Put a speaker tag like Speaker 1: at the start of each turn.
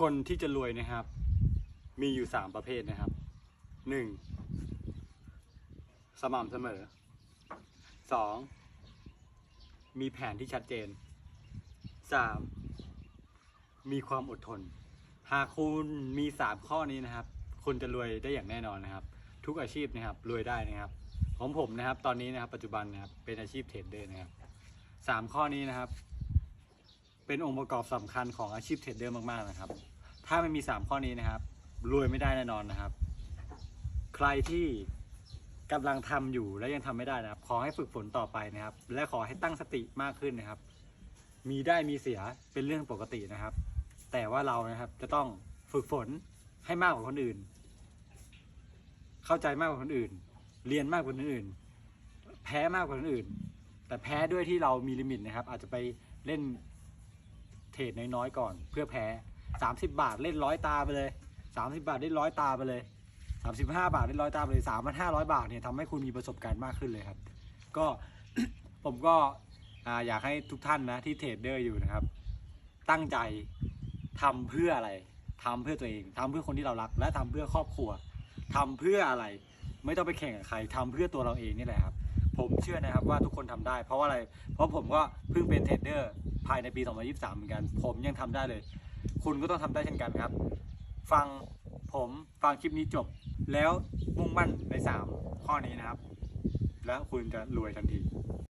Speaker 1: คนที่จะรวยนะครับ มีอยู่สามประเภทนะครับหนึ่งสม่ำเสมอสองมีแผนที่ชัดเจนสามมีความอดทน หากคุณมีสามข้อนี้นะครับ คุณจะรวยได้อย่างแน่นอนนะครับ ทุกอาชีพนะครับรวยได้นะครับ ของผมนะครับ ตอนนี้นะครับ ปัจจุบันนะครับเป็นอาชีพเทรดเดอร์นะครับสามข้อนี้นะครับ เป็นองค์ประกอบสำคัญของอาชีพเทรดเดอร์มากๆนะครับ ถ้าไม่มีสามข้อนี้นะครับ รวยไม่ได้แน่นอนนะครับ ใครที่กำลังทำอยู่และยังทำไม่ได้นะครับ ขอให้ฝึกฝนต่อไปนะครับ และขอให้ตั้งสติมากขึ้นนะครับ มีได้มีเสียเป็นเรื่องปกตินะครับ แต่ว่าเรานะครับจะต้องฝึกฝนให้มากกว่าคนอื่น เข้าใจมากกว่าคนอื่น เรียนมากกว่าคนอื่น แพ้มากกว่าคนอื่น แต่แพ้ด้วยที่เรามีลิมิตนะครับ อาจจะไปเล่น เทรดน้อยๆก่อน เพื่อแพ้ 30 บาทเล่นร้อยตาไปเลย 30 บาทเล่นร้อยตาไปเลย 35 บาทเล่นร้อยตาไปเลย3,500 บาทเนี่ยทำให้คุณมีประสบการณ์มากขึ้นเลยครับ ก็ผมก็อ่าอยากให้ทุกท่านนะที่เทรดเดอร์อยู่นะครับ ตั้งใจทำเพื่ออะไรทำเพื่อตัวเองทำเพื่อคนที่เรารัก และทำเพื่อครอบครัวทำเพื่ออะไร ไม่ต้องไปแข่งกับใครทำเพื่อตัวเราเองนี่แหละครับผมเชื่อนะครับว่าทุกคนทำได้ เพราะว่าอะไร เพราะผมก็เพิ่งเป็นเทรดเดอร์ ภายในปี 2023 เหมือนกัน ผมยังทำได้เลย คุณก็ต้องทำได้เช่นกันครับ ฟังผมฟังคลิปนี้จบ แล้วมุ่งมั่นใน 3 ข้อนี้นะครับ แล้วคุณจะรวยทันที